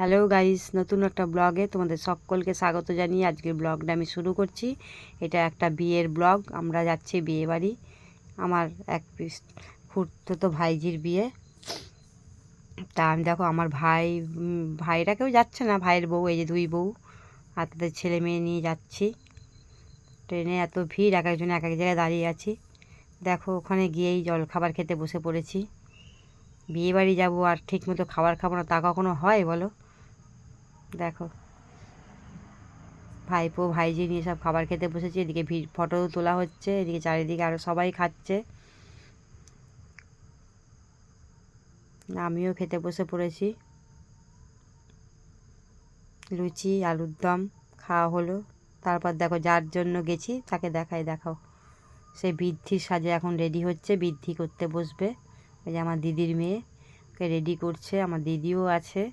Hello guys, নতুন একটা ব্লগে তোমাদের সকলকে স্বাগত জানিয়ে আজকের ব্লগটা আমি শুরু করছি। এটা একটা বিয়ের ব্লগ, আমরা যাচ্ছি বিয়ে বাড়ি, আমার এক তো ভাইজির বিয়ে। তা আমি দেখো, আমার ভাই ভাইরা কেউ যাচ্ছে না, ভাইয়ের বউ, এই যে দুই বউ আর তাদের ছেলে মেয়ে নিয়ে যাচ্ছি। ট্রেনে এত ভিড়, এক একজন এক এক জায়গায় দাঁড়িয়ে আছি। দেখো, ওখানে গিয়েই জল খাবার খেতে বসে পড়েছি। বিয়ে বাড়ি যাব আর ঠিক মতো খাবার খাব না, তা কখনো হয় বলো? দেখো। ভাইপো, ভাইজি নিয়ে সব খাবার খেতে বসেছে, এদিকে ফটো তোলা হচ্ছে, এদিকে চারিদিকে আরও সবাই খাচ্ছে। আমিও খেতে বসে পড়েছি। লুচি, আলুর দম, খাওয়া হলো। তারপর দেখো, যার জন্য গেছি, তাকে দেখাই, দেখাও। সে বৃদ্ধির সাজে এখন রেডি হচ্ছে, বৃদ্ধি করতে বসবে। ওই যে আমার দিদির মেয়ে, ওকে রেডি করছে, আমার দিদিও আছে।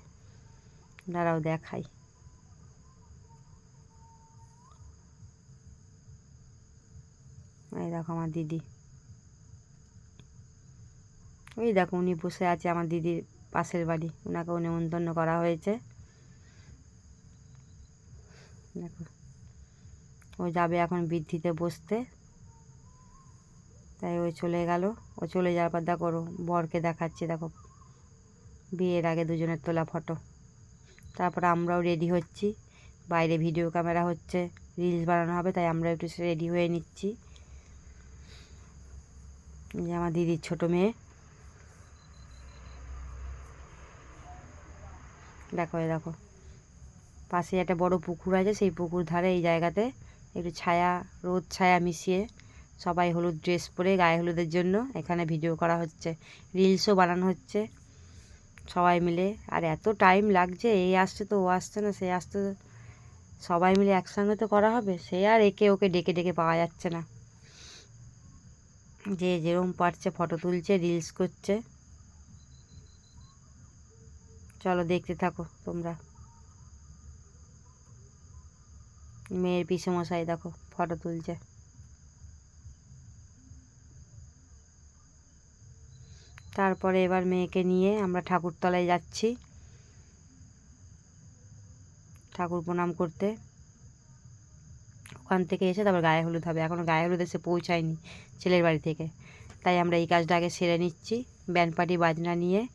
দাঁড়াও দেখাই। এই দেখো আমার দিদি। ওই দেখো উনি বসে আছে আমার দিদির পাশের বাড়ি। ওনাকেও নেমন্তন্ন করা হয়েছে। দেখো। ও যাবে এখন বৃদ্ধিতে বসতে। তাই ওই চলে গেল। ও চলে যাওয়ার পর দেখো বরকে দেখাচ্ছে। দেখো বিয়ের আগে দুজনের তোলা ফটো। তারপর আমরাও রেডি হচ্ছি। বাইরে ভিডিও ক্যামেরা হচ্ছে রিলস বানানো হবে, তাই আমরা একটু রেডি হয়ে নিচ্ছি। যে আমার দিদির ছোট মেয়ে। দেখো দেখো। পাশে একটা বড় পুকুর আছে, সেই পুকুর ধারে এই জায়গাতে একটু ছায়া, রোদ, ছায়া মিশিয়ে সবাই হলুদ ড্রেস পরে গায়ে হলুদের জন্য এখানে ভিডিও করা হচ্ছে। রিলসও বানানো হচ্ছে। সবাই মিলে। আর এত টাইম লাগছে, এই আসছে তো, ও আসছে না, সে আসতে সবাই মিলে একসঙ্গে তো করা হবে, সে আর একে ওকে ডেকে ডেকে পাওয়া যাচ্ছে না। যে যেরকম পারছে ফটো তুলছে রিলস করছে। চলো দেখতে থাকো তোমরা। মেয়ের পিসে মশাই দেখো ফটো তুলছে। তারপরে এবার মেয়েকে নিয়ে আমরা ঠাকুরতলায় যাচ্ছি। ঠাকুর প্রণাম করতে। ওখান থেকে এসে তারপর গায়ে হলুদ হবে। এখনও গায়ে হলুদ এসে পৌঁছায়নি ছেলের বাড়ি থেকে। তাই আমরা এই কাজটা আগে সেরে নিচ্ছি। ব্যান্ড পার্টি, বাজনা নিয়ে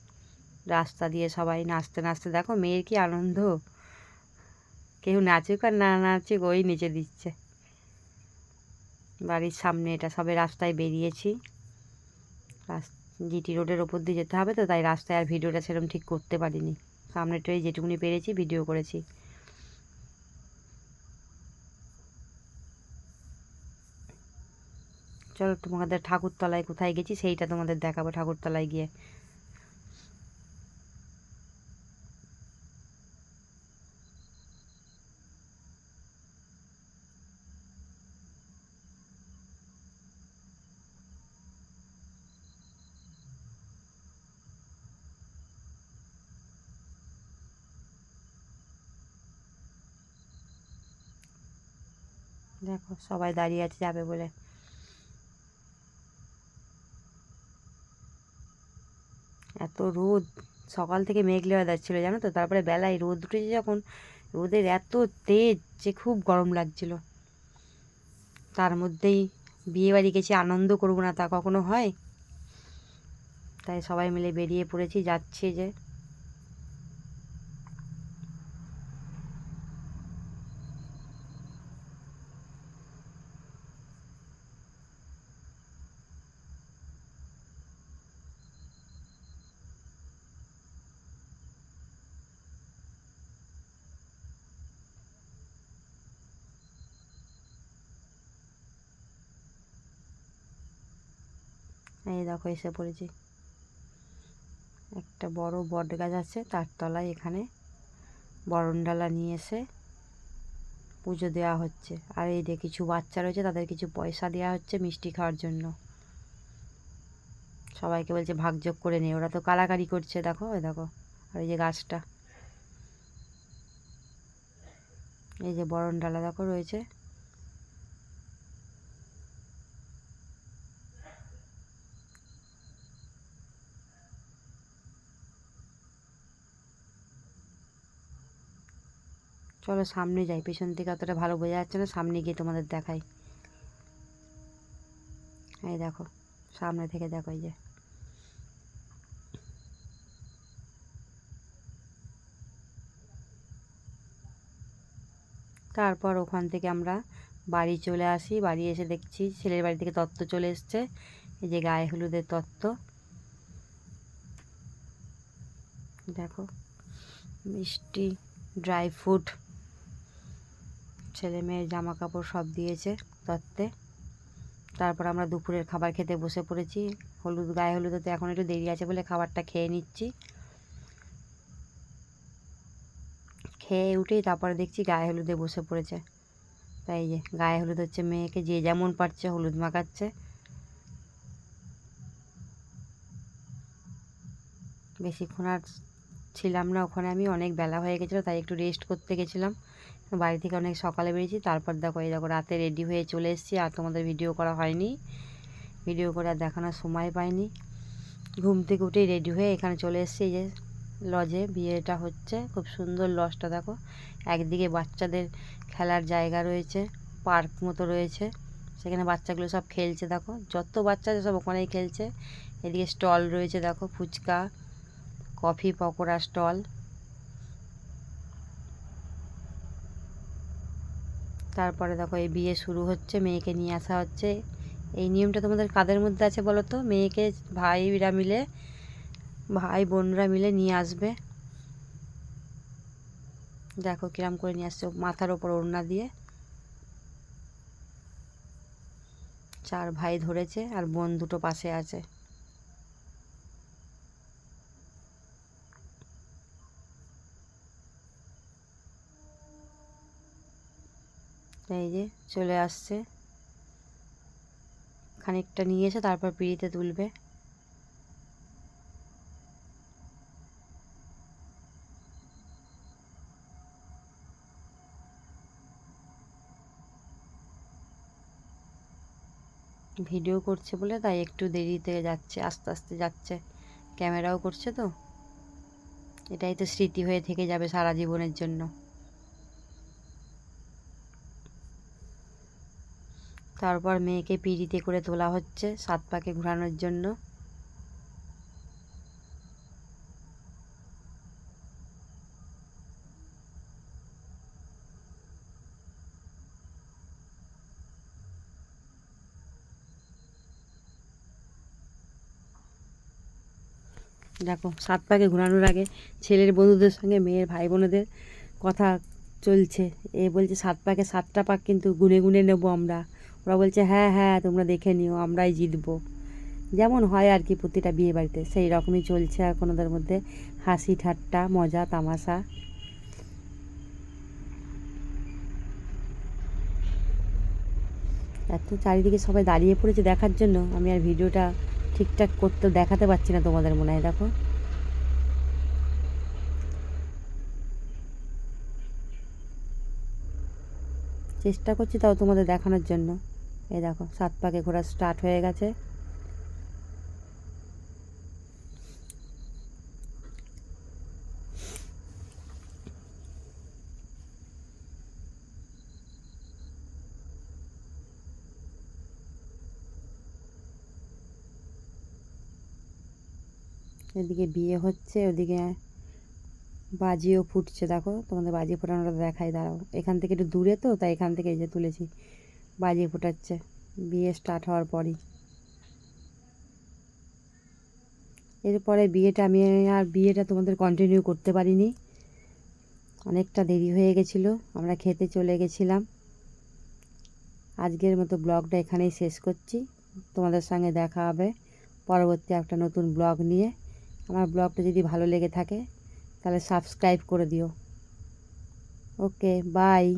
রাস্তা দিয়ে সবাই নাচতে নাচতে। দেখো মেয়ের কি আনন্দ। কেউ নাচুক আর না নাচুক ওই নিচে দিচ্ছে। বাড়ির সামনে এটা সবে রাস্তায় বেরিয়েছি। জিটি রোডের ওপর দিয়ে যেতে হবে তো, তাই রাস্তায় আর ভিডিওটা সেরকম ঠিক করতে পারিনি। সামনেটাই যেটুকুনি পেরেছি, ভিডিও করেছি। চলো তোমাদের ঠাকুরতলায় কোথায় গেছি, সেইটা তোমাদের দেখাবো ঠাকুরতলায় গিয়ে। দেখো, সবাই দাঁড়িয়ে আছে, যাবে বলে। এত রোদ, সকাল থেকে মেঘলে ওয়েদার ছিল, জানো তো? তারপরে বেলায় রোদ উঠেছে যখন, রোদের এত তেজ যে খুব গরম লাগছিল। তার মধ্যেই বিয়ে বাড়ি গেছি, আনন্দ করব না তা কখনো হয়? তাই সবাই মিলে বেরিয়ে পড়েছি, যাচ্ছে যে এই দেখো এসে পড়েছি। একটা বড় বট গাছ আছে, তার তলায় এখানে বরণডালা নিয়ে এসে পুজো দেওয়া হচ্ছে। আর এই যে কিছু বাচ্চা রয়েছে, তাদের কিছু পয়সা দেওয়া হচ্ছে মিষ্টি খাওয়ার জন্য। সবাইকে বলছে ভাগযোগ করে নে। ওরা তো কালাকারি করছে, দেখো ওই দেখো, আর এই যে গাছটা। এই যে বরণডালা দেখো রয়েছে। চলো সামনে যাই, পেছন থেকে অতটা ভালো বোঝা যাচ্ছে না, সামনে গিয়ে তোমাদের দেখাই। এই দেখো, সামনে থেকে দেখো এই যে। তারপর ওখান থেকে আমরা বাড়ি চলে আসি, বাড়ি এসে দেখছি ছেলের বাড়ি থেকে তত্ত্ব চলে এসছে, এই যে গায়ে হলুদের তত্ত্ব দেখো, মিষ্টি ড্রাই ফ্রুট ছেলে মেয়ের জামা কাপড় সব দিয়েছে তত্ত্বে তারপর আমরা দুপুরের খাবার খেতে বসে পড়েছি। হলুদ, গায়ে হলুদে তো এখন একটু দেরি আছে বলে খাবারটা খেয়ে নিচ্ছি। খেয়ে উঠেই তারপরে দেখছি গায়ে হলুদে বসে পড়েছে। তাই যে, গায়ে হলুদ হচ্ছে মেয়েকে যে যেমন পারছে হলুদ মাখাচ্ছে। বেশিক্ষণ আর ছিলাম না ওখানে। আমি অনেক বেলা হয়ে গেছিল, তাই একটু রেস্ট করতে গেছিলাম। বাড়ি থেকে অনেক সকালে বেরিয়েছি, তারপর দেখো এই দেখো রাতে রেডি হয়ে চলে এসেছি, আর তোমাদের ভিডিও করা হয়নি। ভিডিও করে আর দেখানোর সময় পাইনি। ঘুম থেকে উঠেই রেডি হয়ে এখানে চলে এসেছি যে লজে। বিয়েটা হচ্ছে, খুব সুন্দর লজটা দেখো। একদিকে বাচ্চাদের খেলার জায়গা রয়েছে, পার্ক মতো রয়েছে, সেখানে বাচ্চাগুলো সব খেলছে দেখো। যত বাচ্চা সব ওখানেই খেলছে। এদিকে স্টল রয়েছে দেখো, ফুচকা। Coffee pakora stall. তারপরে দেখো এই বিয়ে শুরু হচ্ছে, মেয়েকে নিয়ে আসা হচ্ছে। এই নিয়মটা তোমাদের কাদের মধ্যে আছে বলো তো? মেয়েকে ভাইরা মিলে, ভাই বোনরা মিলে নিয়ে আসবে। দেখো কিরাম করে নিয়ে আসছে, মাথার ওপর ওড়না দিয়ে। চার ভাই ধরেছে আর বোন দুটো পাশে আছে। এই যে, চলে আসছে। খানিকটা নিয়ে এসে তারপর পিড়িতে তুলবে। ভিডিও করছে বলে তাই একটু দেরিতে যাচ্ছে, আস্তে আস্তে যাচ্ছে। ক্যামেরাও করছে তো। এটাই তো স্মৃতি হয়ে থেকে যাবে সারা জীবনের জন্য। তারপর মেয়েকে পিড়িতে করে তোলা হচ্ছে সাত পাকে ঘোরানোর জন্য। দেখো, সাত পাকে ঘোরানোর আগে ছেলের বন্ধুদের সঙ্গে মেয়ের ভাই বোনেদের কথা চলছে। এ বলছে, সাত পাকে সাতটা পাক কিন্তু গুনে গুনে নেব আমরা। ওরা বলছে হ্যাঁ হ্যাঁ তোমরা দেখে নিও, আমরাই জিতবো। যেমন হয় আর কি প্রতিটা বিয়ে বাড়িতে সেই রকমই চলছে এখন ওদের মধ্যে হাসি ঠাট্টা, মজা, তামাশা। এত চারিদিকে সবাই দাঁড়িয়ে পড়েছে দেখার জন্য, আমি আর ভিডিওটা ঠিকঠাক করতে, দেখাতে পারছি না তোমাদের মনে হয়, দেখো। চেষ্টা করছি তাও তোমাদের দেখানোর জন্য। এই দেখো, সাত পাকে ঘোরা স্টার্ট হয়ে গেছে। এদিকে বিয়ে হচ্ছে, ওদিকে বাজিও ফুটছে, দেখো। তোমাদের বাজি ফোটানোটা দেখাই, দাঁড়াও। এখান থেকে একটু দূরে তো, তাই এখান থেকে এই যে তুলেছি। বাজি ফোটাচ্ছে। বিয়ে স্টার্ট হওয়ার পরই। এরপরে বিয়েটা আমি আর বিয়েটা তোমাদের কন্টিনিউ করতে পারিনি। অনেকটা দেরি হয়ে গেছিল, আমরা খেতে চলে গেছিলাম। আজকের মতো ব্লগটা এখানেই শেষ করছি। তোমাদের সঙ্গে দেখা হবে পরবর্তী একটা নতুন ব্লগ নিয়ে। আমার ব্লগটা যদি ভালো লেগে থাকে, তাহলে সাবস্ক্রাইব করে দিও। Okay bye